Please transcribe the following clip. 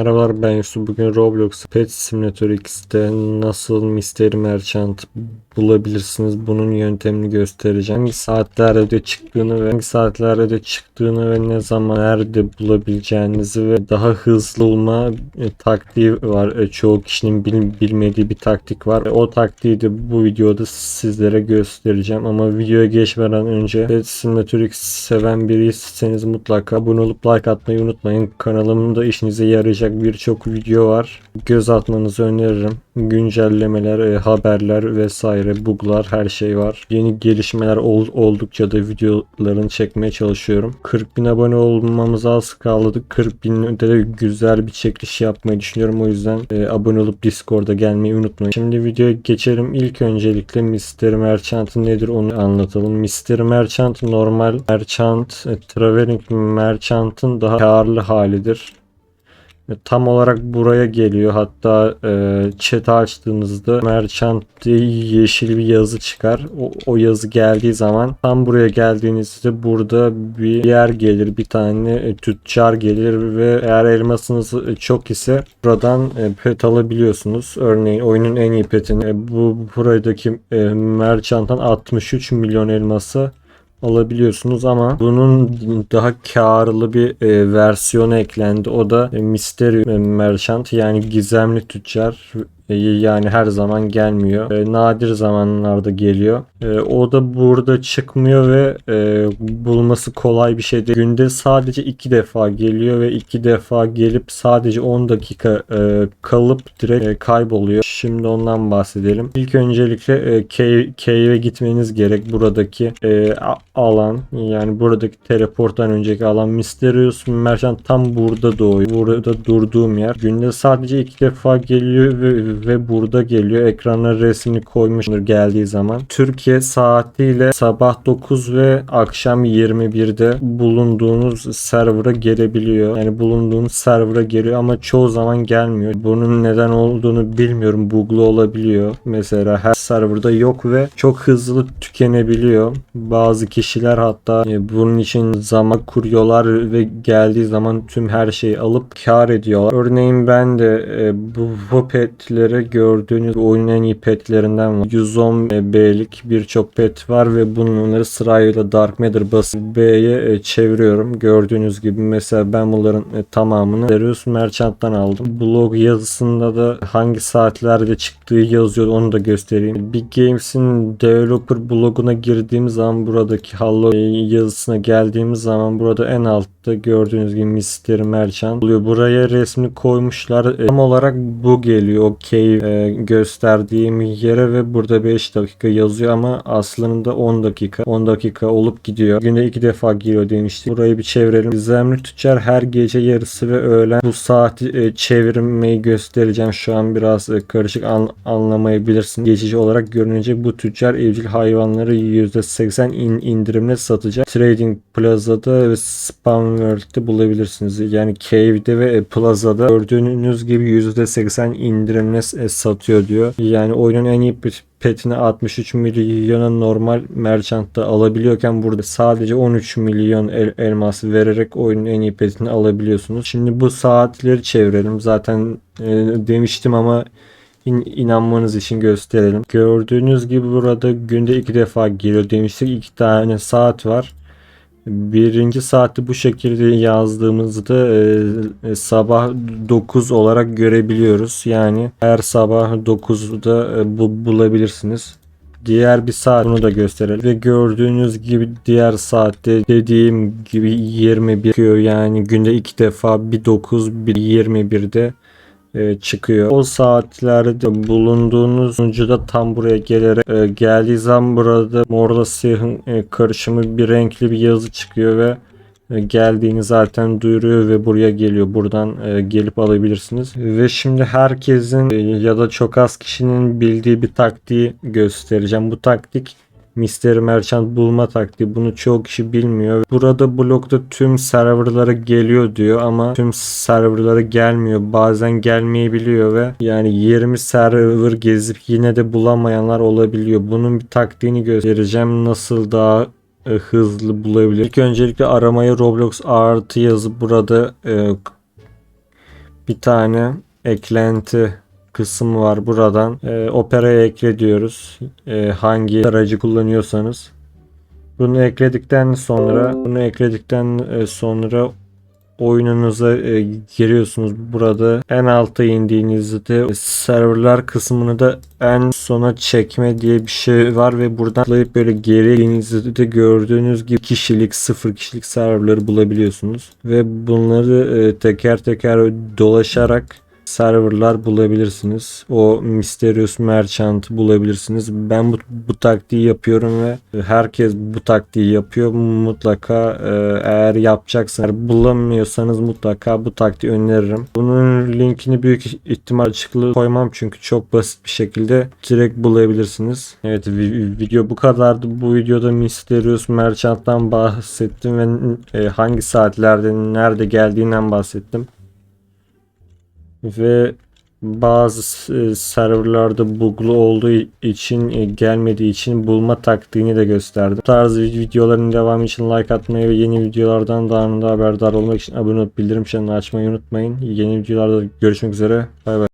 Merhabalar ben Yusuf. Bugün Roblox Pet Simulator X'te nasıl Mystery Merchant bulabilirsiniz bunun yöntemini göstereceğim. Hangi saatlerde çıktığını ve hangi saatlerde çıktığını ve ne zaman nerede bulabileceğinizi ve daha hızlı olma e, taktiği var. E, çoğu kişinin bil- bilmediği bir taktik var. E, o taktiği de bu videoda sizlere göstereceğim ama videoya geçmeden önce Pet Simulator X seven biriyseniz mutlaka abone olup like atmayı unutmayın. Kanalımda işinize yarayacak birçok video var. Göz atmanızı öneririm. Güncellemeler, e, haberler vesaire, buglar her şey var. Yeni gelişmeler ol- oldukça da videolarını çekmeye çalışıyorum. 40 bin abone olmamıza az kaldı. 40 binde de güzel bir çekiliş yapmayı düşünüyorum. O yüzden e, abone olup Discord'a gelmeyi unutmayın. Şimdi videoya geçelim. İlk öncelikle Mystery Merchant nedir onu anlatalım. Mystery Merchant normal Merchant, e, Traveling Merchant'ın daha karlı halidir. Tam olarak buraya geliyor. Hatta e, chat'i açtığınızda merchant yeşil bir yazı çıkar. O, o yazı geldiği zaman tam buraya geldiğinizde burada bir yer gelir. Bir tane e, tüccar gelir ve eğer elmasınız e, çok ise buradan e, pet alabiliyorsunuz. Örneğin oyunun en iyi petini e, bu buradaki e, merchant'tan 63 milyon elması alabiliyorsunuz ama bunun daha karlı bir e, versiyonu eklendi. O da e, Mystery Merchant yani gizemli tüccar E, yani her zaman gelmiyor. E, nadir zamanlarda geliyor. E, o da burada çıkmıyor ve e, bulması kolay bir şey değil. Günde sadece iki defa geliyor ve iki defa gelip sadece 10 dakika e, kalıp direkt e, kayboluyor. Şimdi ondan bahsedelim. İlk öncelikle e, cave, cave'e gitmeniz gerek. Buradaki e, alan yani buradaki teleporttan önceki alan Mysterious Merchant tam burada doğuyor. Burada durduğum yer. Günde sadece iki defa geliyor ve, ve burada geliyor. Ekrana resmini koymuştur geldiği zaman. Türkiye saatiyle sabah 9 ve akşam 21'de bulunduğunuz server'a gelebiliyor. Yani bulunduğunuz server'a geliyor ama çoğu zaman gelmiyor. Bunun neden olduğunu bilmiyorum. Bug'lu olabiliyor. Mesela her serverda yok ve çok hızlı tükenebiliyor. Bazı kişiler hatta e, bunun için zaman kuruyorlar ve geldiği zaman tüm her şeyi alıp kar ediyorlar. Örneğin ben de e, bu, bu petlere gördüğünüz oyunun en iyi petlerinden var. 110 B'lik birçok pet var ve bunları sırayla Dark Matter basıp B'ye e, çeviriyorum. Gördüğünüz gibi mesela ben bunların e, tamamını Darius Merchant'tan aldım. Blog yazısında da hangi saatlerde çıktığı yazıyor onu da göstereyim. Big Games'in developer bloguna girdiğimiz zaman buradaki Hallo e, yazısına geldiğimiz zaman burada en altta gördüğünüz gibi Mystery Merchant oluyor. Buraya resmi koymuşlar. Tam olarak bu geliyor. O cave e, gösterdiğim yere ve burada 5 dakika yazıyor ama aslında 10 dakika. 10 dakika olup gidiyor. Günde 2 defa giriyor demiştik. Burayı bir çevirelim. Gizemli tüccar her gece yarısı ve öğlen bu saati e, çevirmeyi göstereceğim. Şu an biraz e, karışık an, anlamayabilirsin. Geçici olarak görünecek bu tüccar evcil hayvanları %80 in, indirimle satacak. Trading Plaza'da ve Spam World'de bulabilirsiniz. Yani Cave'de ve e, Plaza'da gördüğünüz gibi %80 indirimle e, satıyor diyor. Yani oyunun en iyi pet- petini 63 milyona normal merchantta alabiliyorken burada sadece 13 milyon el, elmas vererek oyunun en iyi petini alabiliyorsunuz. Şimdi bu saatleri çevirelim. Zaten e, demiştim ama in- inanmanız için gösterelim. Gördüğünüz gibi burada günde iki defa geliyor demiştik. iki tane saat var. Birinci saati bu şekilde yazdığımızda e, e, sabah 9 olarak görebiliyoruz. Yani her sabah 9'da e, bu bulabilirsiniz. Diğer bir saat bunu da gösterelim. Ve gördüğünüz gibi diğer saatte dediğim gibi 21 çıkıyor. Yani günde iki defa bir 9 bir 21'de e, çıkıyor. O saatlerde bulunduğunuz sunucuda tam buraya gelerek e, geldiği zaman burada morla siyahın e, karışımı bir renkli bir yazı çıkıyor ve e, geldiğini zaten duyuruyor ve buraya geliyor. Buradan e, gelip alabilirsiniz. Ve şimdi herkesin ya da çok az kişinin bildiği bir taktiği göstereceğim. Bu taktik Mystery Merchant bulma taktiği. Bunu çoğu kişi bilmiyor. Burada blokta tüm serverlara geliyor diyor ama tüm serverlara gelmiyor. Bazen gelmeyebiliyor ve yani 20 server gezip yine de bulamayanlar olabiliyor. Bunun bir taktiğini göstereceğim. Nasıl daha e, hızlı bulabilir. İlk öncelikle aramaya Roblox artı yazıp burada e, bir tane eklenti kısmı var buradan. E, operaya ekle diyoruz. E, hangi aracı kullanıyorsanız. Bunu ekledikten sonra bunu ekledikten e, sonra oyununuza e, giriyorsunuz. Burada en alta indiğinizde serverlar kısmını da en sona çekme diye bir şey var ve buradan tıklayıp böyle geri indiğinizde de gördüğünüz gibi kişilik sıfır kişilik serverları bulabiliyorsunuz ve bunları e, teker teker dolaşarak serverlar bulabilirsiniz. O Mysterious Merchant bulabilirsiniz. Ben bu, bu taktiği yapıyorum ve herkes bu taktiği yapıyor. Mutlaka e, eğer yapacaksanız bulamıyorsanız mutlaka bu taktiği öneririm. Bunun linkini büyük ihtimal açıklığı koymam çünkü çok basit bir şekilde direkt bulabilirsiniz. Evet vi- video bu kadardı. Bu videoda Mysterious Merchant'tan bahsettim ve e, hangi saatlerde nerede geldiğinden bahsettim ve bazı e, serverlarda buglu olduğu için e, gelmediği için bulma taktiğini de gösterdim. Bu tarz videoların devamı için like atmayı ve yeni videolardan daha anında haberdar olmak için abone olup bildirim çanını açmayı unutmayın. Yeni videolarda görüşmek üzere. Bay bay.